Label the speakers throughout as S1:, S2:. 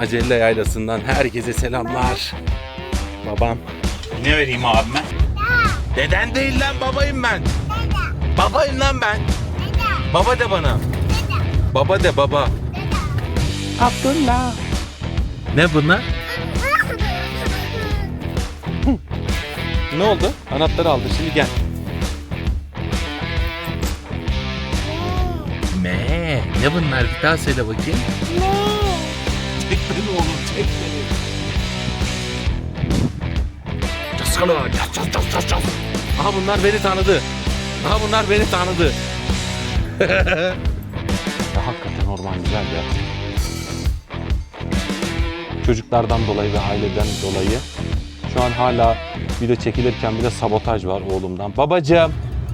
S1: Acelle Yaylası'ndan herkese selamlar. Babam.
S2: Ne vereyim abime?
S1: Deden değil lan babayım ben. Babayım lan ben. Baba de bana. Baba de baba. Abdullah. Ne bunlar? Ne oldu? Anahtarı aldı şimdi gel. Me, ne bunlar? Bir daha söyle bakayım. Çek beni oğlum, çek beni. Caskala, cas cas cas cas cas. Aha bunlar beni tanıdı. Aha bunlar beni tanıdı. ya hakikaten orman güzel ya. Çocuklardan dolayı ve aileden dolayı şu an hala video çekilirken bile sabotaj var oğlumdan. Babacığım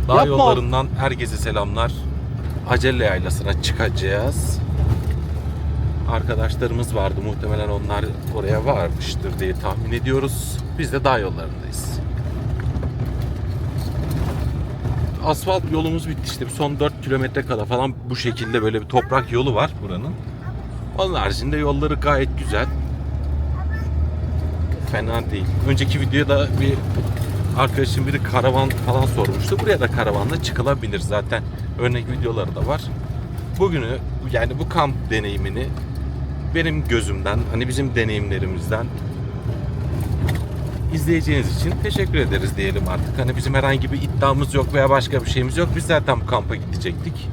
S3: Dağ
S1: yapma.
S3: yollarından herkese selamlar. Acelle yaylasına çıkacağız. Arkadaşlarımız vardı muhtemelen onlar oraya varmıştır diye tahmin ediyoruz. Biz de dağ yollarındayız. Asfalt yolumuz bitti işte son 4 kilometre kadar falan bu şekilde böyle bir toprak yolu var buranın. Onun haricinde yolları gayet güzel. Fena değil. Önceki videoda bir arkadaşım biri karavan falan sormuştu. Buraya da karavanla çıkılabilir zaten. Örnek videoları da var. Bugünü yani bu kamp deneyimini benim gözümden hani bizim deneyimlerimizden izleyeceğiniz için teşekkür ederiz diyelim artık. Hani bizim herhangi bir iddiamız yok veya başka bir şeyimiz yok. Biz zaten bu kampa gidecektik.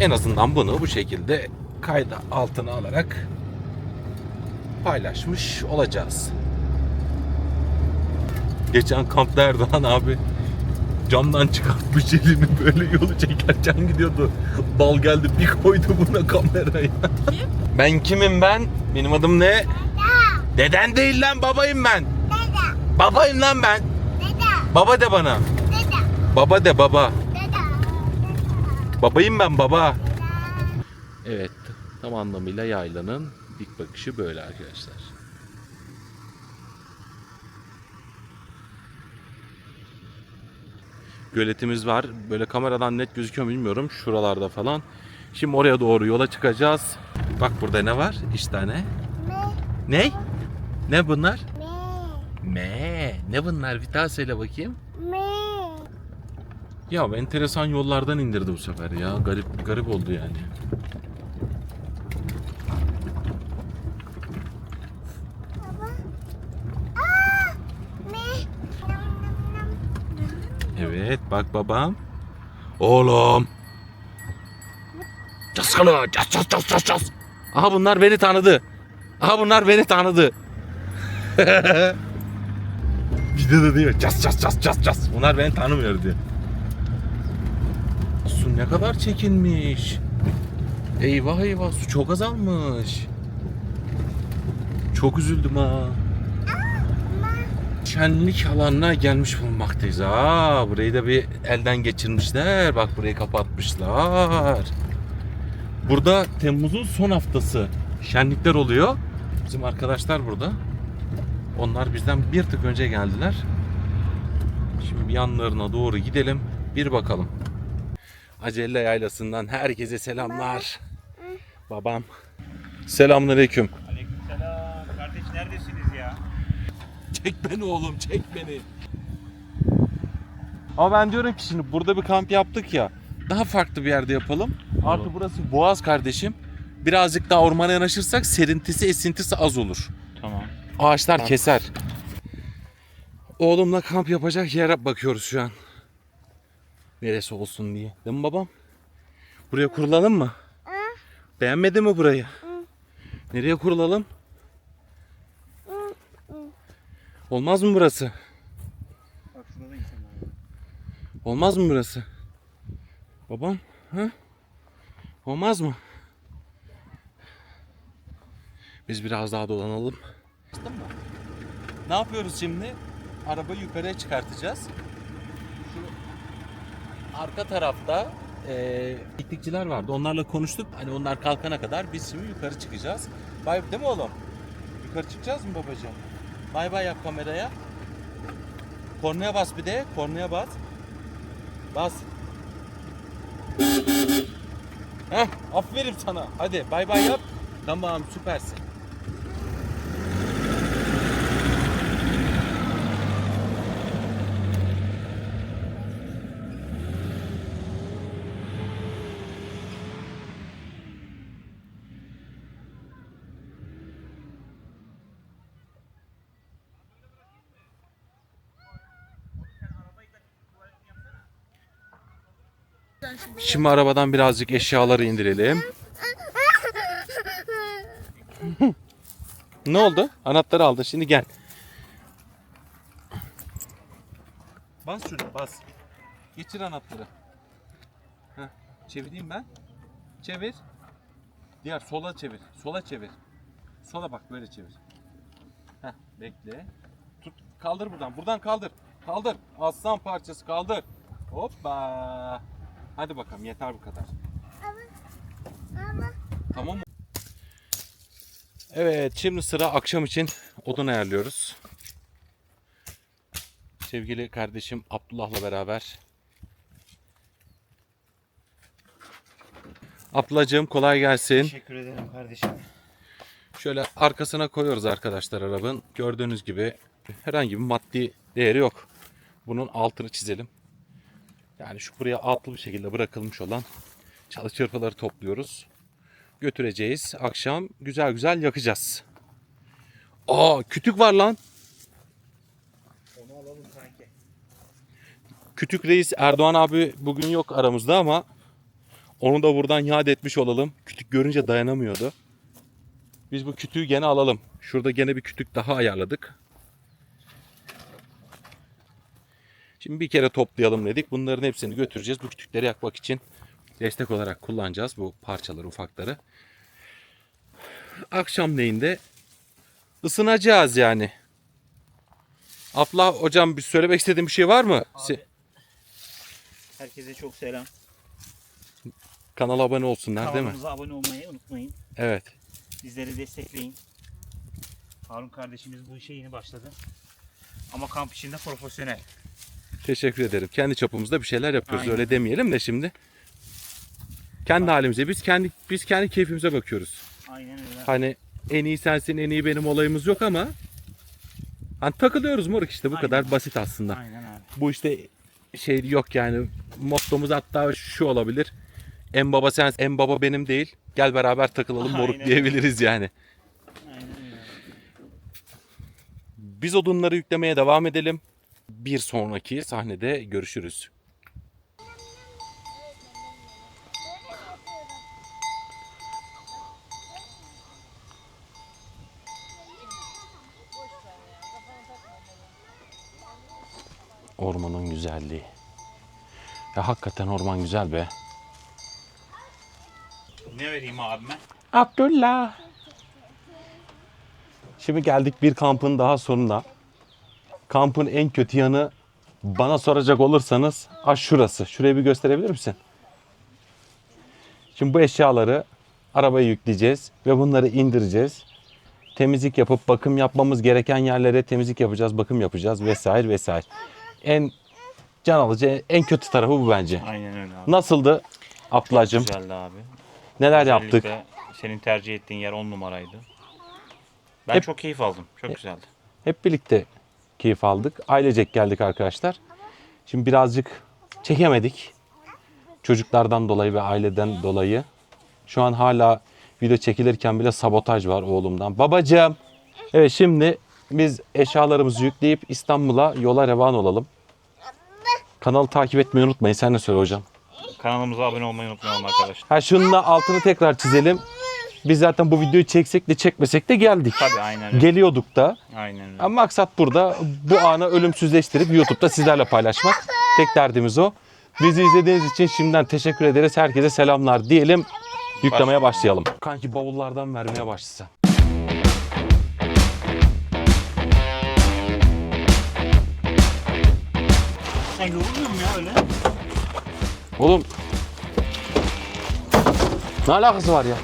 S3: En azından bunu bu şekilde kayda altına alarak paylaşmış olacağız. Geçen kampta Erdoğan abi camdan çıkartmış elini böyle yolu çekerken gidiyordu. Bal geldi bir koydu buna kamerayı. ben kimim ben? Benim adım ne? Deden değil lan babayım ben. Babayım lan ben. Baba de bana. Baba de baba. Babayım ben baba. Evet tam anlamıyla yaylanın dik bakışı böyle arkadaşlar. Göletimiz var. Böyle kameradan net gözüküyor mu bilmiyorum. Şuralarda falan. Şimdi oraya doğru yola çıkacağız. Bak burada ne var? İşte tane. Ne? Ne bunlar? Me. Ne bunlar? Bir daha söyle bakayım. Ya enteresan yollardan indirdi bu sefer ya. Garip garip oldu yani. Evet bak babam. Oğlum. Caskala cas cas cas cas cas. Aha bunlar beni tanıdı. Aha bunlar beni tanıdı. Videoda diyor cas cas cas cas cas. Bunlar beni tanımıyor diyor. Su ne kadar çekinmiş. Eyvah eyvah su çok azalmış. Çok üzüldüm ha. Şenlik alanına gelmiş bulunmaktayız. Aa, burayı da bir elden geçirmişler. Bak burayı kapatmışlar. Burada Temmuz'un son haftası şenlikler oluyor. Bizim arkadaşlar burada. Onlar bizden bir tık önce geldiler. Şimdi yanlarına doğru gidelim. Bir bakalım. Acelle Yaylası'ndan herkese selamlar. Babam. Selamünaleyküm.
S2: Aleykümselam. Kardeş neredesiniz ya?
S1: Çek beni oğlum çek beni. Ama ben diyorum ki şimdi burada bir kamp yaptık ya. Daha farklı bir yerde yapalım. Artı burası Boğaz kardeşim. Birazcık daha ormana yanaşırsak serintisi esintisi az olur.
S2: Tamam.
S1: Ağaçlar keser. Oğlumla kamp yapacak yere bakıyoruz şu an. Neresi olsun diye. Değil mi babam? Buraya kurulalım mı? Beğenmedi mi burayı? Nereye kurulalım? Olmaz mı burası?
S2: Bak şurada da insan var.
S1: Olmaz mı burası? Babam, ha? Olmaz mı? Biz biraz daha dolanalım. Ne yapıyoruz şimdi? Arabayı yukarıya çıkartacağız. Şu arka tarafta eee piknikçiler vardı. Onlarla konuştuk. Hani onlar kalkana kadar biz şimdi yukarı çıkacağız. Bay değil mi oğlum? Yukarı çıkacağız mı babacığım? Bay bay yap kameraya. Kornaya bas bir de. Kornaya bas. Bas. Heh, aferin sana. Hadi bay bay yap. Tamam süpersin.
S3: Şimdi arabadan birazcık eşyaları indirelim. ne oldu? Anahtarı aldın. Şimdi gel. Bas şunu bas. Geçir anahtarı. Heh, çevireyim ben. Çevir. Diğer sola çevir. Sola çevir. Sola bak böyle çevir. Heh, bekle. Tut. Kaldır buradan. Buradan kaldır. Kaldır. Aslan parçası kaldır. Hoppa. Hadi bakalım yeter bu kadar. Tamam mı? Evet şimdi sıra akşam için odun ayarlıyoruz. Sevgili kardeşim Abdullah'la beraber. Abdullah'cığım kolay gelsin.
S2: Teşekkür ederim kardeşim.
S3: Şöyle arkasına koyuyoruz arkadaşlar arabanın. Gördüğünüz gibi herhangi bir maddi değeri yok. Bunun altını çizelim. Yani şu buraya altlı bir şekilde bırakılmış olan çalı çırpıları topluyoruz. Götüreceğiz. Akşam güzel güzel yakacağız. Aa kütük var lan.
S2: Onu alalım sanki.
S3: Kütük Reis Erdoğan abi bugün yok aramızda ama onu da buradan yad etmiş olalım. Kütük görünce dayanamıyordu. Biz bu kütüğü gene alalım. Şurada gene bir kütük daha ayarladık. Şimdi bir kere toplayalım dedik. Bunların hepsini götüreceğiz. Bu kütükleri yakmak için destek olarak kullanacağız bu parçaları, ufakları. Akşamleyin de ısınacağız yani. Abla hocam bir söylemek istediğin bir şey var mı? Se-
S2: Herkese çok selam.
S3: Kanala abone olsunlar değil mi?
S2: Kanalımıza abone olmayı unutmayın.
S3: Evet.
S2: Bizleri destekleyin. Harun kardeşimiz bu işe yeni başladı. Ama kamp içinde profesyonel.
S3: Teşekkür ederim. Kendi çapımızda bir şeyler yapıyoruz.
S2: Aynen.
S3: Öyle demeyelim de şimdi. Kendi halimize biz kendi biz kendi keyfimize bakıyoruz.
S2: Aynen öyle.
S3: Hani en iyi sensin, en iyi benim olayımız yok ama hani takılıyoruz moruk işte bu
S2: Aynen.
S3: kadar basit aslında.
S2: Aynen abi.
S3: Bu işte şey yok yani mottomuz hatta şu olabilir. En baba sen, en baba benim değil. Gel beraber takılalım moruk
S2: Aynen.
S3: diyebiliriz yani.
S2: Aynen öyle.
S3: Biz odunları yüklemeye devam edelim. Bir sonraki sahnede görüşürüz. Ormanın güzelliği. Ya hakikaten orman güzel be.
S2: Ne vereyim abime?
S3: Abdullah. Şimdi geldik bir kampın daha sonuna. Kampın en kötü yanı bana soracak olursanız ha şurası. Şurayı bir gösterebilir misin? Şimdi bu eşyaları arabaya yükleyeceğiz ve bunları indireceğiz. Temizlik yapıp bakım yapmamız gereken yerlere temizlik yapacağız, bakım yapacağız vesaire vesaire. En can alıcı, en kötü tarafı bu bence.
S2: Aynen öyle abi.
S3: Nasıldı Abdullah'cığım?
S2: Güzeldi abi.
S3: Neler yaptık?
S2: Özellikle Senin tercih ettiğin yer on numaraydı. Ben
S3: Hep-
S2: çok keyif aldım. Çok güzeldi.
S3: Hep birlikte keyif aldık. Ailecek geldik arkadaşlar. Şimdi birazcık çekemedik. Çocuklardan dolayı ve aileden dolayı. Şu an hala video çekilirken bile sabotaj var oğlumdan. Babacığım. Evet şimdi biz eşyalarımızı yükleyip İstanbul'a yola revan olalım. Kanalı takip etmeyi unutmayın. Sen ne söyle hocam?
S2: Kanalımıza abone olmayı unutmayalım arkadaşlar.
S3: Ha şunun da altını tekrar çizelim. Biz zaten bu videoyu çeksek de çekmesek de geldik.
S2: Tabii aynen öyle.
S3: Geliyorduk da.
S2: Aynen öyle.
S3: Ama maksat burada bu anı ölümsüzleştirip YouTube'da sizlerle paylaşmak. Tek derdimiz o. Bizi izlediğiniz için şimdiden teşekkür ederiz. Herkese selamlar diyelim. Yüklemeye başlayalım. Kanki bavullardan vermeye başlasa.
S2: Sen yorulmuyor musun ya öyle?
S3: Oğlum. Ne alakası var ya?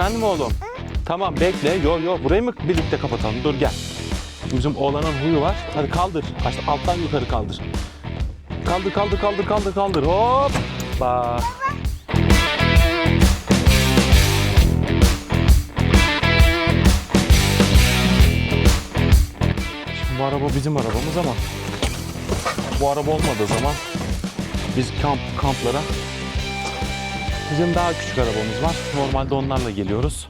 S3: Efendim oğlum? Tamam bekle. Yo yo burayı mı birlikte kapatalım? Dur gel. Bizim oğlanın huyu var. Hadi kaldır. Aşağı, alttan yukarı kaldır. Kaldır kaldır kaldır kaldır kaldır. Hop. Şimdi bu araba bizim arabamız ama bu araba olmadığı zaman biz kamp kamplara bizim daha küçük arabamız var. Normalde onlarla geliyoruz.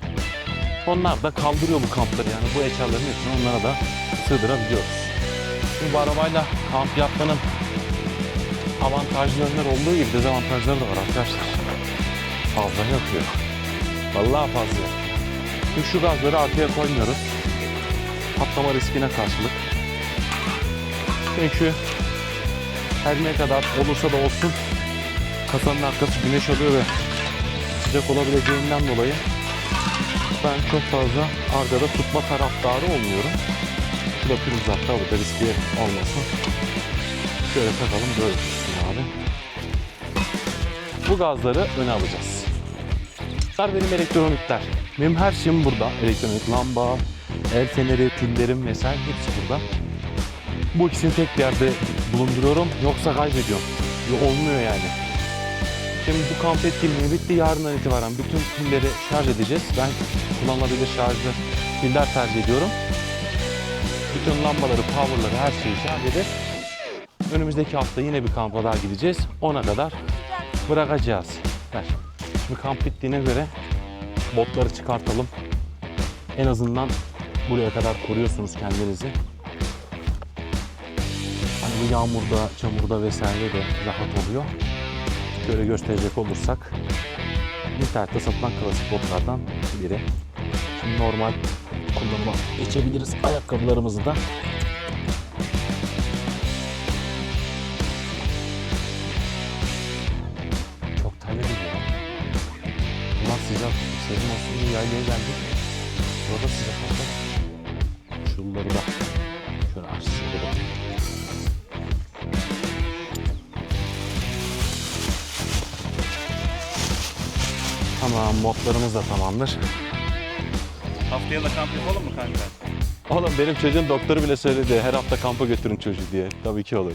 S3: Onlar da kaldırıyor bu kampları yani bu eşyaların hepsini onlara da sığdırabiliyoruz. Şimdi bu arabayla kamp yapmanın avantajlı yönler olduğu gibi dezavantajları da var arkadaşlar. Fazla yakıyor. Vallahi fazla. Şimdi şu gazları arkaya koymuyoruz. Patlama riskine karşılık. Çünkü her ne kadar olursa da olsun kasanın arkası güneş alıyor ve sıcak olabileceğinden dolayı ben çok fazla arkada tutma taraftarı olmuyorum. Bu da pürüz hatta burada riski olmasın. Şöyle takalım böyle tutsun abi. Bu gazları öne alacağız. Bunlar benim elektronikler. Benim her şeyim burada. Elektronik lamba, el feneri, pillerim vesaire hepsi burada. Bu ikisini tek bir yerde bulunduruyorum yoksa kaybediyorum. Olmuyor yani. Şimdi bu kamp etkinliği bitti. Yarından itibaren bütün pilleri şarj edeceğiz. Ben kullanılabilir şarjlı piller tercih ediyorum. Bütün lambaları, powerları, her şeyi şarj edip önümüzdeki hafta yine bir kampa daha gideceğiz. Ona kadar bırakacağız. Ver. Şimdi kamp bittiğine göre botları çıkartalım. En azından buraya kadar koruyorsunuz kendinizi. Hani bu yağmurda, çamurda vesaire de rahat oluyor. Şöyle gösterecek olursak internette satılan klasik botlardan biri. Şimdi normal kullanıma geçebiliriz ayakkabılarımızı da. Çok terledim ya. Ulan sıcak, serin olsun diye yaylaya geldik. Burada sıcak oldu. Şunları da şöyle açsın Tamam, modlarımız da tamamdır.
S2: Haftaya da kamp yapalım mı kanka?
S3: Oğlum benim çocuğun doktoru bile söyledi her hafta kampa götürün çocuğu diye. Tabii ki olur.